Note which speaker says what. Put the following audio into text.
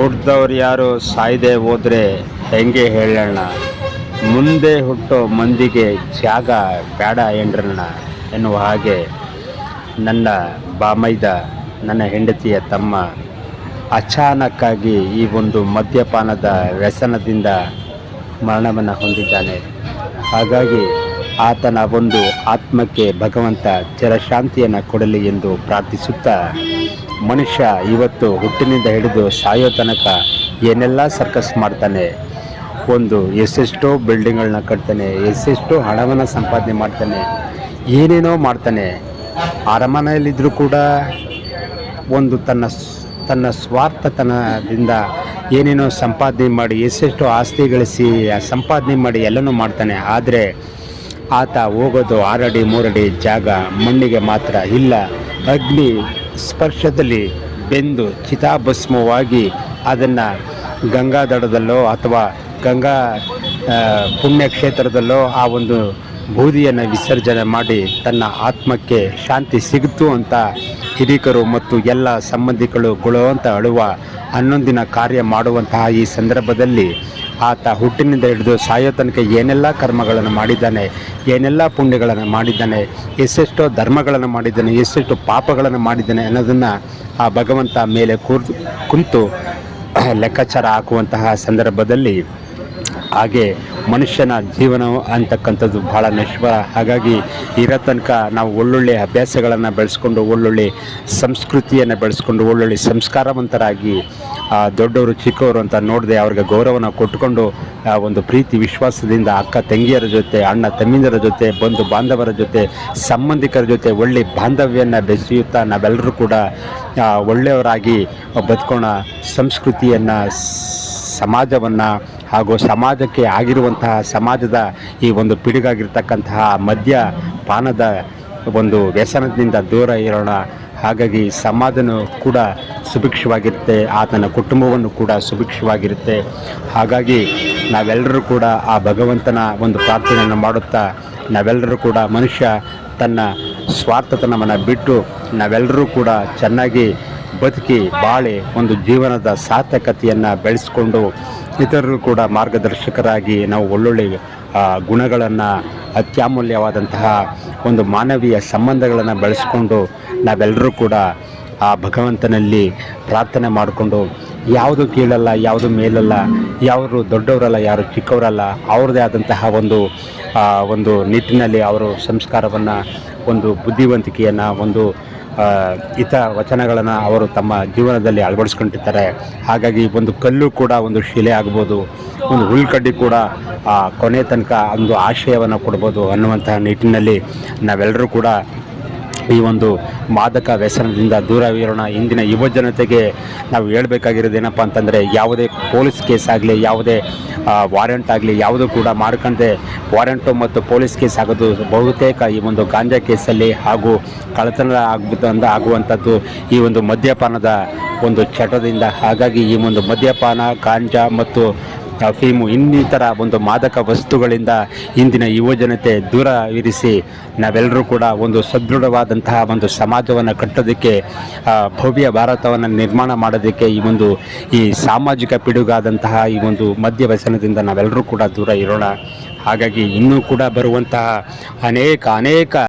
Speaker 1: ಹುಟ್ಟಿದವ್ರು ಯಾರು ಸಾಯದೆ ಹೋದರೆ ಹೆಂಗೆ ಹೇಳೋಣ ಮುಂದೆ ಹುಟ್ಟೋ ಮಂದಿಗೆ ಜಾಗ ಬೇಡ ಎಂಡ್ರಣ್ಣ ಎನ್ನುವ ಹಾಗೆ ನನ್ನ ಬಾಮೈದ, ನನ್ನ ಹೆಂಡತಿಯ ತಮ್ಮ ಅಚಾನಕ್ಕಾಗಿ ಈ ಒಂದು ಮದ್ಯಪಾನದ ವ್ಯಸನದಿಂದ ಮರಣವನ್ನು ಹೊಂದಿದ್ದಾನೆ. ಹಾಗಾಗಿ ಆತನ ಒಂದು ಆತ್ಮಕ್ಕೆ ಭಗವಂತ ಚಿರಶಾಂತಿಯನ್ನು ಕೊಡಲಿ ಎಂದು ಪ್ರಾರ್ಥಿಸುತ್ತಾ ಮನುಷ್ಯ ಇವತ್ತು ಹುಟ್ಟಿನಿಂದ ಹಿಡಿದು ಸಾಯೋ ತನಕ ಏನೆಲ್ಲ ಸರ್ಕಸ್ ಮಾಡ್ತಾನೆ, ಒಂದು ಎಷ್ಟೆಷ್ಟೋ ಬಿಲ್ಡಿಂಗ್ಗಳನ್ನ ಕಟ್ತಾನೆ, ಎಷ್ಟೆಷ್ಟೋ ಹಣವನ್ನು ಸಂಪಾದನೆ ಮಾಡ್ತಾನೆ, ಏನೇನೋ ಮಾಡ್ತಾನೆ ಅರಮನೆಯಲ್ಲಿದ್ದರೂ ಕೂಡ ಒಂದು ತನ್ನ ತನ್ನ ಸ್ವಾರ್ಥತನದಿಂದ ಏನೇನೋ ಸಂಪಾದನೆ ಮಾಡಿ, ಎಷ್ಟೆಷ್ಟೋ ಆಸ್ತಿ ಗಳಿಸಿ ಸಂಪಾದನೆ ಮಾಡಿ ಎಲ್ಲನೂ ಮಾಡ್ತಾನೆ. ಆದರೆ ಆತ ಹೋಗೋದು ಆರಡಿ ಮೂರಡಿ ಜಾಗ ಮಣ್ಣಿಗೆ ಮಾತ್ರ ಇಲ್ಲ. ಅಗ್ನಿ ಸ್ಪರ್ಶದಲ್ಲಿ ಬೆಂದು ಚಿತಾಭಸ್ಮವಾಗಿ ಅದನ್ನು ಗಂಗಾ ದಡದಲ್ಲೋ ಅಥವಾ ಗಂಗಾ ಪುಣ್ಯಕ್ಷೇತ್ರದಲ್ಲೋ ಆ ಒಂದು ಬೂದಿಯನ್ನು ವಿಸರ್ಜನೆ ಮಾಡಿ ತನ್ನ ಆತ್ಮಕ್ಕೆ ಶಾಂತಿ ಸಿಗುತ್ತು ಅಂತ ಹಿರಿಕರು ಮತ್ತು ಎಲ್ಲ ಸಂಬಂಧಿಗಳು ಗುಳುವಂತ ಅಳುವ ಹನ್ನೊಂದಿನ ಕಾರ್ಯ ಮಾಡುವಂತಹ ಈ ಸಂದರ್ಭದಲ್ಲಿ ಆತ ಹುಟ್ಟಿನಿಂದ ಹಿಡಿದು ಸಾಯೋ ತನಕ ಏನೆಲ್ಲ ಕರ್ಮಗಳನ್ನು ಮಾಡಿದ್ದಾನೆ, ಏನೆಲ್ಲ ಪುಣ್ಯಗಳನ್ನು ಮಾಡಿದ್ದಾನೆ, ಎಷ್ಟೆಷ್ಟೋ ಧರ್ಮಗಳನ್ನು ಮಾಡಿದ್ದಾನೆ, ಎಷ್ಟೆಷ್ಟು ಪಾಪಗಳನ್ನು ಮಾಡಿದ್ದಾನೆ ಅನ್ನೋದನ್ನು ಆ ಭಗವಂತ ಮೇಲೆ ಕೂರ್ ಕುಂತು ಲೆಕ್ಕಾಚಾರ ಹಾಕುವಂತಹ ಸಂದರ್ಭದಲ್ಲಿ ಹಾಗೆ ಮನುಷ್ಯನ ಜೀವನ ಅಂತಕ್ಕಂಥದ್ದು ಭಾಳ ನಶ್ವರ ಹಾಗಾಗಿ ಇರೋ ತನಕ ನಾವು ಒಳ್ಳೊಳ್ಳೆ ಅಭ್ಯಾಸಗಳನ್ನು ಬೆಳೆಸ್ಕೊಂಡು ಒಳ್ಳೊಳ್ಳೆ ಸಂಸ್ಕೃತಿಯನ್ನು ಬೆಳೆಸ್ಕೊಂಡು ಒಳ್ಳೊಳ್ಳೆ ಸಂಸ್ಕಾರವಂತರಾಗಿ ದೊಡ್ಡವರು ಚಿಕ್ಕವರು ಅಂತ ನೋಡದೆ ಅವ್ರಿಗೆ ಗೌರವನ ಕೊಟ್ಟುಕೊಂಡು ಒಂದು ಪ್ರೀತಿ ವಿಶ್ವಾಸದಿಂದ ಅಕ್ಕ ತಂಗಿಯರ ಜೊತೆ, ಅಣ್ಣ ತಮ್ಮಿಂದರ ಜೊತೆ, ಬಂಧು ಬಾಂಧವರ ಜೊತೆ, ಸಂಬಂಧಿಕರ ಜೊತೆ ಒಳ್ಳೆ ಬಾಂಧವ್ಯನ ಬೆಸೆಯುತ್ತಾ ನಾವೆಲ್ಲರೂ ಕೂಡ ಒಳ್ಳೆಯವರಾಗಿ ಬದುಕೋಣ, ಸಂಸ್ಕೃತಿಯನ್ನು ಸಮಾಜವನ್ನು ಹಾಗೂ ಸಮಾಜಕ್ಕೆ ಆಗಿರುವಂತಹ ಸಮಾಜದ ಈ ಒಂದು ಪಿಡುಗಾಗಿರ್ತಕ್ಕಂತಹ ಮದ್ಯ ಪಾನದ ಒಂದು ವ್ಯಸನದಿಂದ ದೂರ ಇರೋಣ. ಹಾಗಾಗಿ ಸಮಾಜನೂ ಕೂಡ ಸುಭಿಕ್ಷವಾಗಿರುತ್ತೆ, ಆತನ ಕುಟುಂಬವನ್ನು ಕೂಡ ಸುಭಿಕ್ಷವಾಗಿರುತ್ತೆ. ಹಾಗಾಗಿ ನಾವೆಲ್ಲರೂ ಕೂಡ ಆ ಭಗವಂತನ ಒಂದು ಪ್ರಾರ್ಥನೆಯನ್ನು ಮಾಡುತ್ತಾ, ನಾವೆಲ್ಲರೂ ಕೂಡ ಮನುಷ್ಯ ತನ್ನ ಸ್ವಾರ್ಥತನವನ್ನು ಬಿಟ್ಟು ನಾವೆಲ್ಲರೂ ಕೂಡ ಚೆನ್ನಾಗಿ ಬದುಕಿ ಬಾಳೆ ಒಂದು ಜೀವನದ ಸಾರ್ಥಕತೆಯನ್ನು ಬೆಳೆಸ್ಕೊಂಡು ಇತರರು ಕೂಡ ಮಾರ್ಗದರ್ಶಕರಾಗಿ ನಾವು ಒಳ್ಳೊಳ್ಳೆ ಗುಣಗಳನ್ನು, ಅತ್ಯಮೂಲ್ಯವಾದಂತಹ ಒಂದು ಮಾನವೀಯ ಸಂಬಂಧಗಳನ್ನು ಬೆಳೆಸ್ಕೊಂಡು ನಾವೆಲ್ಲರೂ ಕೂಡ ಆ ಭಗವಂತನಲ್ಲಿ ಪ್ರಾರ್ಥನೆ ಮಾಡಿಕೊಂಡು ಯಾವುದು ಕೀಳಲ್ಲ, ಯಾವುದು ಮೇಲಲ್ಲ ಯಾರು ದೊಡ್ಡವರಲ್ಲ, ಯಾರು ಚಿಕ್ಕವರಲ್ಲ, ಅವ್ರದ್ದೇ ಆದಂತಹ ಒಂದು ಒಂದು ನಿಟ್ಟಿನಲ್ಲಿ ಅವರು ಸಂಸ್ಕಾರವನ್ನು, ಒಂದು ಬುದ್ಧಿವಂತಿಕೆಯನ್ನು, ಒಂದು ಹಿತ ವಚನಗಳನ್ನು ಅವರು ತಮ್ಮ ಜೀವನದಲ್ಲಿ ಅಳವಡಿಸ್ಕೊಂಡಿರ್ತಾರೆ. ಹಾಗಾಗಿ ಒಂದು ಕಲ್ಲು ಕೂಡ ಒಂದು ಶಿಲೆ ಆಗ್ಬೋದು ಒಂದು ಹುಲ್ಕಡ್ಡಿ ಕೂಡ ಆ, ಕೊನೆ ತನಕ ಒಂದು ಆಶಯವನ್ನು ಕೊಡ್ಬೋದು ಅನ್ನುವಂತಹ ನಿಟ್ಟಿನಲ್ಲಿ ನಾವೆಲ್ಲರೂ ಕೂಡ ಈ ಒಂದು ಮಾದಕ ವ್ಯಸನದಿಂದ ದೂರವಿರೋಣ. ಇಂದಿನ ಯುವ ಜನತೆಗೆ ನಾವು ಹೇಳಬೇಕಾಗಿರೋದು ಏನಪ್ಪ ಅಂತಂದರೆ, ಯಾವುದೇ ಪೊಲೀಸ್ ಕೇಸ್ ಆಗಲಿ, ಯಾವುದೇ ವಾರೆಂಟ್ ಆಗಲಿ, ಯಾವುದೂ ಕೂಡ ಮಾಡ್ಕೊಂಡೆ ವಾರೆಂಟು ಮತ್ತು ಪೊಲೀಸ್ ಕೇಸ್ ಆಗೋದು ಬಹುತೇಕ ಈ ಒಂದು ಗಾಂಜಾ ಕೇಸಲ್ಲಿ ಹಾಗೂ ಕಳತನ ಆಗ್ಬಿಟ್ಟು ಆಗುವಂಥದ್ದು ಈ ಒಂದು ಮದ್ಯಪಾನದ ಒಂದು ಚಟದಿಂದ. ಹಾಗಾಗಿ ಈ ಒಂದು ಮದ್ಯಪಾನ, ಗಾಂಜಾ ಮತ್ತು ಅಫೀಮು ಇನ್ನಿತರ ಒಂದು ಮಾದಕ ವಸ್ತುಗಳಿಂದ ಇಂದಿನ ಯುವ ಜನತೆ ದೂರ ಇರಿಸಿ ನಾವೆಲ್ಲರೂ ಕೂಡ ಒಂದು ಸದೃಢವಾದಂತಹ ಒಂದು ಸಮಾಜವನ್ನು ಕಟ್ಟೋದಕ್ಕೆ ಭವ್ಯ ಭಾರತವನ್ನು ನಿರ್ಮಾಣ ಮಾಡೋದಕ್ಕೆ ಈ ಒಂದು, ಈ ಸಾಮಾಜಿಕ ಪಿಡುಗಾದಂತಹ ಈ ಒಂದು ಮದ್ಯ ವ್ಯಸನದಿಂದ ನಾವೆಲ್ಲರೂ ಕೂಡ ದೂರ ಇರೋಣ. ಹಾಗಾಗಿ ಇನ್ನೂ ಕೂಡ ಬರುವಂತಹ ಅನೇಕ ಅನೇಕ